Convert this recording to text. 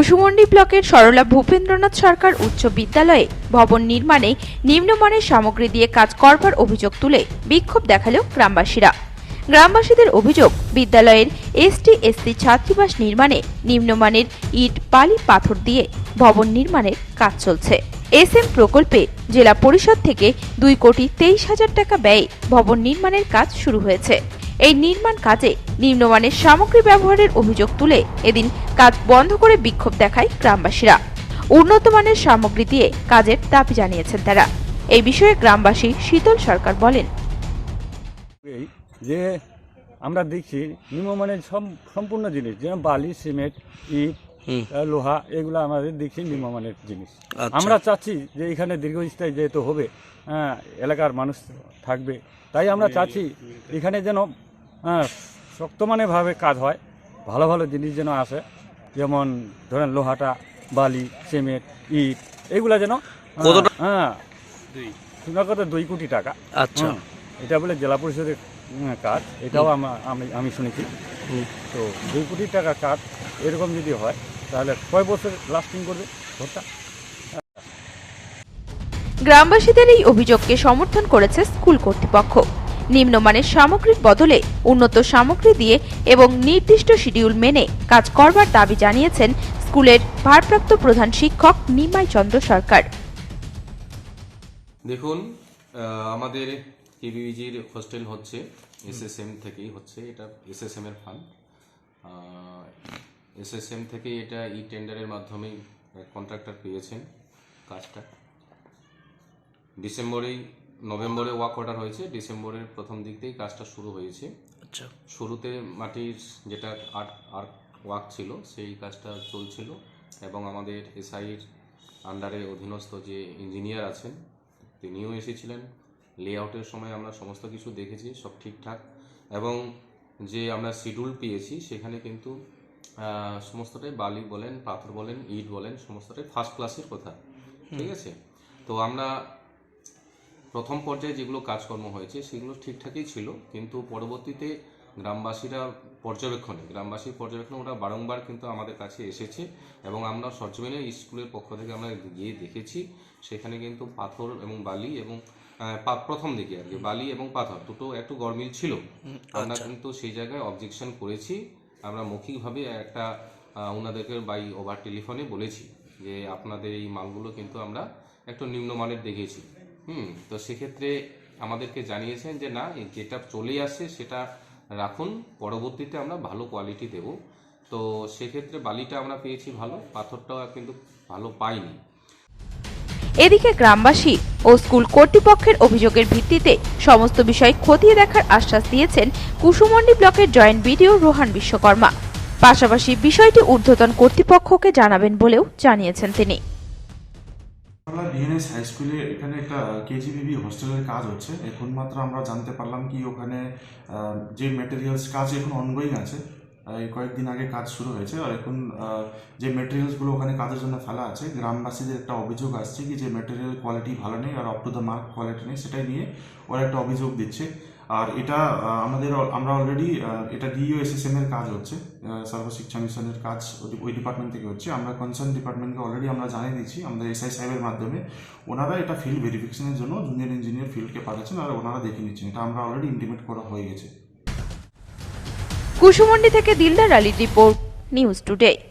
কুসুমন্ডি ব্লকের সরলা ভূপেন্দ্রনাথ সরকার উচ্চ বিদ্যালয়ে ভবন নির্মাণে নিম্নমানের সামগ্রী দিয়ে কাজ করবার অভিযোগ তুলে বিক্ষোভ দেখাল গ্রামবাসীরা। গ্রামবাসীদের অভিযোগ, বিদ্যালয়ের এসটি এসসি ছাত্রীবাস নির্মাণে নিম্নমানের ইট, বালি, পাথর দিয়ে ভবন নির্মাণের কাজ চলছে। এস এম প্রকল্পে জেলা পরিষদ থেকে দুই কোটি তেইশ হাজার টাকা ব্যয়ে ভবন নির্মাণের কাজ শুরু হয়েছে। এই নির্মাণ কাজে নিম্নমানের সামগ্রী ব্যবহারের অভিযোগ তুলে এদিন কাজ বন্ধ করে বিক্ষোভ দেখায় গ্রামবাসীরা। উন্নত মানের সামগ্রী দিয়ে কাজের দাবি জানিয়েছেন তারা। এই বিষয়ে গ্রামবাসী শীতল সরকার বলেন। এই যে আমরা দেখছি নিম্নমানের সম- সম্পূর্ণ জিনিস যেমন বালি সিমেন্ট ইট লোহা এগুলো আমাদের দেখছি নিম্নমানের জিনিস। আচ্ছা। আমরা চাচ্ছি যে এখানে দীর্ঘস্থায়ী যেহেতু হবে হ্যাঁ এলাকার মানুষ থাকবে তাই আমরা চাচ্ছি এখানে যেন হ্যাঁ, শক্ত শক্তমানেভাবে কাজ হয়। ভালো ভালো জিনিস যেন আসে যেমন ধরেন লোহাটা বালি সিমেন্ট ইট এগুলা যেন হ্যাঁ, কতটা- হ্যাঁ শোনা কথা দুই কোটি টাকা। আচ্ছা। এটা বলে জেলা পরিষদের কাজ। এটাও আমি আমি শুনেছি। হুম। তো দুই কোটি টাকা কাজ এরকম যদি হয় তাহলে কয় বছর লাস্টিং করবে ঘরটা গ্রামবাসীদের এই অভিযোগকে সমর্থন করেছে স্কুল কর্তৃপক্ষ। নিম্নমানের সামগ্রীর বদলে উন্নত সামগ্রী দিয়ে এবং নির্দিষ্ট শিডিউল মেনে কাজ করবার দাবি জানিয়েছেন স্কুলের ভারপ্রাপ্ত প্রধান শিক্ষক নিমাই চন্দ্র সরকার। দেখুন আমাদের কেবিজির হোস্টেল হচ্ছে, এসএসএম থেকেই হচ্ছে, এটা এসএসএম এর ফান্ড এসএসএম থেকে এটা ই টেন্ডারের মাধ্যমেই কন্ট্রাক্টর পেয়েছেন কাজটা। ডিসেম্বরেই নভেম্বরে ওয়াক অর্ডার হয়েছে ডিসেম্বরের প্রথম দিক থেকেই কাজটা শুরু হয়েছে। আচ্ছা। শুরুতে মাটির যেটা আর্ট আর্ট ওয়ার্ক ছিল সেই কাজটা চলছিল এবং আমাদের এসআইয়ের আন্ডারে অধীনস্থ যে ইঞ্জিনিয়ার আছেন তিনিও এসেছিলেন। লেআউটের সময় আমরা সমস্ত কিছু দেখেছি সব ঠিকঠাক। এবং যে আমরা শিডিউল পেয়েছি সেখানে কিন্তু সমস্তটাই বালি বলেন পাথর বলেন ইট বলেন সমস্তটাই ফার্স্ট ক্লাসের কথা। ঠিক আছে? তো আমরা প্রথম পর্যায়ে যেগুলো কাজকর্ম হয়েছে সেগুলো ঠিকঠাকই ছিল কিন্তু পরবর্তীতে গ্রামবাসীরা পর্যবেক্ষণে গ্রামবাসীর পর্যবেক্ষণে ওরা বারংবার কিন্তু আমাদের কাছে এসেছে এবং আমরা সরজমিনে স্কুলের পক্ষ থেকে আমরা গিয়ে দেখেছি সেখানে কিন্তু পাথর এবং বালি এবং প্রথম দিকে আর কি বালি এবং পাথর দুটো একটু গরমিল ছিল। আমরা কিন্তু সেই জায়গায় অবজেকশন করেছি আমরা মৌখিকভাবে একটা ওনাদেরকে বাই ওভার টেলিফোনে বলেছি যে আপনাদের এই মালগুলো কিন্তু আমরা একটু নিম্নমানের দেখেছি হুম, তো সেক্ষেত্রে আমাদেরকে জানিয়েছেন যে না যেটা চলে আসছে সেটা রাখুন, পরবর্তীতে আমরা ভালো কোয়ালিটি দেব। তো সেক্ষেত্রে বালিটা আমরা পেয়েছি ভালো পাথরটাও কিন্তু ভালো পাইনি। এদিকে গ্রামবাসী ও স্কুল কর্তৃপক্ষের অভিযোগের ভিত্তিতে সমস্ত বিষয় খতিয়ে দেখার আশ্বাস দিয়েছেন কুসুমন্ডি ব্লকের জয়েন্ট বিডিও রোহান বিশ্বকর্মা। পাশাপাশি বিষয়টি ঊর্ধ্বতন কর্তৃপক্ষকে জানাবেন বলেও জানিয়েছেন তিনি। আমরা ডিএনএস হাই স্কুলে এখানে একটা কেজিবিবি হোস্টেলের কাজ হচ্ছে। এখন মাত্র আমরা জানতে পারলাম কি ওখানে যে মেটেরিয়ালস কাজ এখন অনগোয়িং আছে কয়েকদিন আগে কাজ শুরু হয়েছে। আর এখন যে মেটেরিয়ালসগুলো ওখানে কাজের জন্য ফেলা আছে, গ্রামবাসীদের একটা অভিযোগ আসছে কি যে মেটেরিয়াল কোয়ালিটি ভালো নেই আর অপ টু দ্য মার্ক কোয়ালিটি নেই, সেটাই নিয়ে ওরা একটা অভিযোগ দিচ্ছে। আর এটা আমাদের আমরা অলরেডি এটা ডিইও এসএসএম এর কাজ হচ্ছে সর্বশিক্ষা মিশনের কাজ ওই- ডিপার্টমেন্ট থেকে হচ্ছে। আমরা কনসার্ন ডিপার্টমেন্টকে অলরেডি আমরা জানিয়ে দিচ্ছি আমাদের এসআই সাহেবের মাধ্যমে। ওনারা এটা ফিল্ড ভেরিফিকেশনের জন্য জুনিয়র ইঞ্জিনিয়ার ফিল্ডকে পাঠাচ্ছেন আর ওনারা দেখে নিচ্ছেন। এটা আমরা অলরেডি ইন্টিমেট করা হয়ে গেছে। কুসুমন্ডি থেকে দিলদার আলীর রিপোর্ট, নিউজ টুডে।